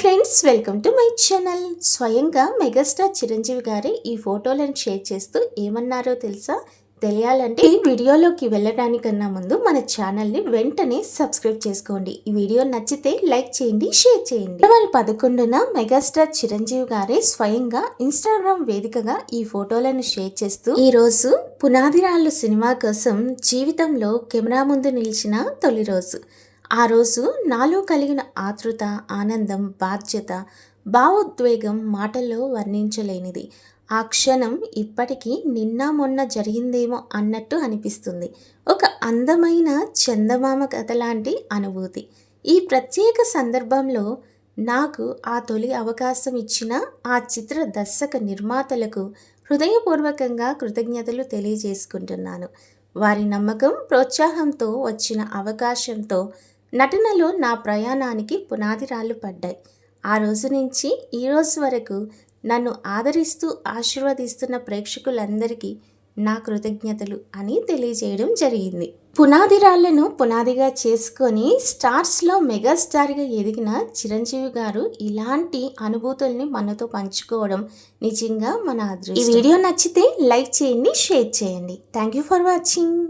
Friends welcome to my channel. స్వయంగా megastar Chiranjeevi గారి ఈ ఫోటోలను షేర్ చేస్తూ ఏమన్నారో తెలుసా? తెలియాలంటే ఈ వీడియోలోకి వెళ్ళడానికన్నా ముందు మన ఛానల్ని వెంటనే సబ్స్క్రైబ్ చేసుకోండి. ఈ వీడియో నచ్చితే లైక్ చేయండి షేర్ చేయండి. ఫిబ్రవరి పదకొండున మెగాస్టార్ చిరంజీవి గారే స్వయంగా ఇన్స్టాగ్రామ్ వేదికగా ఈ ఫోటోలను షేర్ చేస్తూ ఈ రోజు పునాదిరాళ్ళు సినిమా కోసం జీవితంలో కెమెరా ముందు నిలిచిన తొలి రోజు. ఆ రోజు నాలో కలిగిన ఆతృత ఆనందం బాధ్యత భావోద్వేగం మాటల్లో వర్ణించలేనిది. ఆ క్షణం ఇప్పటికీ నిన్న మొన్న జరిగిందేమో అన్నట్టు అనిపిస్తుంది. ఒక అందమైన చందమామ కథ లాంటి అనుభూతి. ఈ ప్రత్యేక సందర్భంలో నాకు ఆ తొలి అవకాశం ఇచ్చిన ఆ చిత్ర దర్శక నిర్మాతలకు హృదయపూర్వకంగా కృతజ్ఞతలు తెలియజేసుకుంటున్నాను. వారి నమ్మకం ప్రోత్సాహంతో వచ్చిన అవకాశంతో నటనలో నా ప్రయాణానికి పునాదిరాళ్ళు పడ్డాయి. ఆ రోజు నుంచి ఈ రోజు వరకు నన్ను ఆదరిస్తూ ఆశీర్వదిస్తున్న ప్రేక్షకులందరికీ నా కృతజ్ఞతలు అని తెలియజేయడం జరిగింది. పునాదిరాళ్ళను పునాదిగా చేసుకొని స్టార్స్లో మెగాస్టార్గా ఎదిగిన చిరంజీవి గారు ఇలాంటి అనుభూతుల్ని మనతో పంచుకోవడం నిజంగా మన అదృష్టం. ఈ వీడియో నచ్చితే లైక్ చేయండి షేర్ చేయండి. Thank you for watching.